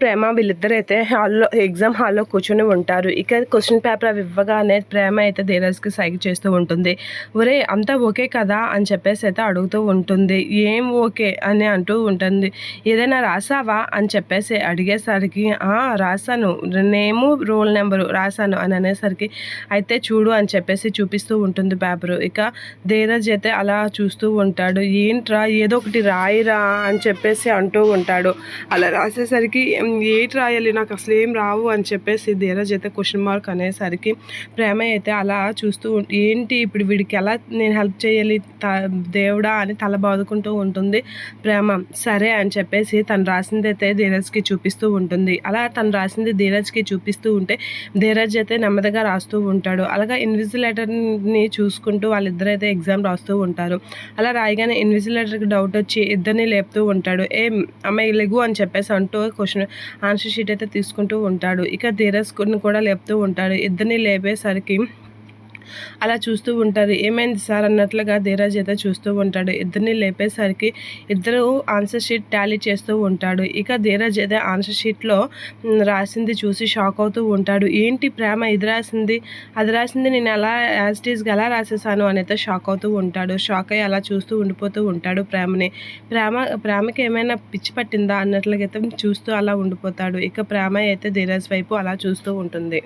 ప్రేమ వీళ్ళిద్దరు అయితే హాల్లో ఎగ్జామ్ హాల్లో కూర్చొని ఉంటారు. ఇక క్వశ్చన్ పేపర్ అవి ఇవ్వగానే ప్రేమ అయితే ధీరజ్కి సైగ చేస్తూ ఉంటుంది. ఒరే అంతా ఓకే కదా? అని చెప్పేసి అయితే అడుగుతూ ఉంటుంది. ఏం ఓకే? అని అంటూ ఉంటుంది. ఏదైనా రాసావా? అని చెప్పేసి అడిగేసరికి రాశాను. నేము రోల్ నెంబరు రాశాను. అని అనేసరికి అయితే చూడు అని చెప్పేసి చూపిస్తూ ఉంటుంది పేపరు. ఇక ధీరజ్ అయితే అలా చూస్తూ ఉంటాడు. ఏంట్రా? ఏదో ఒకటి రాయిరా? అని చెప్పేసి అంటూ ఉంటాడు. అలా రాసేసరికి ఏటి రాయాలి? నాకు అసలు ఏం రావు అని చెప్పేసి ధీరజ్ అయితే క్వశ్చన్ మార్క్ అనేసరికి ప్రేమ అయితే అలా చూస్తూ ఏంటి ఇప్పుడు వీడికి ఎలా నేను హెల్ప్ చేయాలి? త దేవుడా అని తల బాదుకుంటూ ఉంటుంది ప్రేమ. సరే అని చెప్పేసి తను రాసింది అయితే ధీరజ్కి చూపిస్తూ ఉంటుంది. అలా తను రాసింది ధీరజ్కి చూపిస్తూ ఉంటే ధీరజ్ అయితే నెమ్మదిగా రాస్తూ ఉంటాడు. అలాగా ఇన్విజిలేటర్ని చూసుకుంటూ వాళ్ళిద్దరు అయితే ఎగ్జామ్ రాస్తూ ఉంటారు. అలా రాయగానే ఇన్విజిలేటర్కి డౌట్ వచ్చి ఇద్దరిని లేపుతూ ఉంటాడు. ఏ అమ్మాయి లెగు అని చెప్పేసి అంటూ క్వశ్చన్ ఆన్సర్ షీట్ అయితే తీసుకుంటూ ఉంటాడు. ఇక ధీరజ్ని కూడా లేపుతూ ఉంటాడు. ఇద్దరిని లేపేసరికి అలా చూస్తూ ఉంటారు. ఏమైంది సార్ అన్నట్లుగా ధీరాజ్ అయితే చూస్తూ ఉంటాడు. ఇద్దరిని లేపేసరికి ఇద్దరు ఆన్సర్ షీట్ టాలీ చేస్తూ ఉంటాడు. ఇక ధీరాజ్ అయితే ఆన్సర్ షీట్లో రాసింది చూసి షాక్ అవుతూ ఉంటాడు. ఏంటి ప్రేమ? ఇది రాసింది? అది రాసింది నేను ఎలా యాజిటీస్గా ఎలా రాసేసాను? అని అయితే షాక్ అవుతూ ఉంటాడు. షాక్ అయ్యి అలా చూస్తూ ఉండిపోతూ ఉంటాడు ప్రేమని. ప్రేమ ప్రేమకి ఏమైనా పిచ్చి పట్టిందా? అన్నట్లుగా అయితే చూస్తూ అలా ఉండిపోతాడు. ఇక ప్రేమ అయితే ధీరాజ్ వైపు అలా చూస్తూ ఉంటుంది.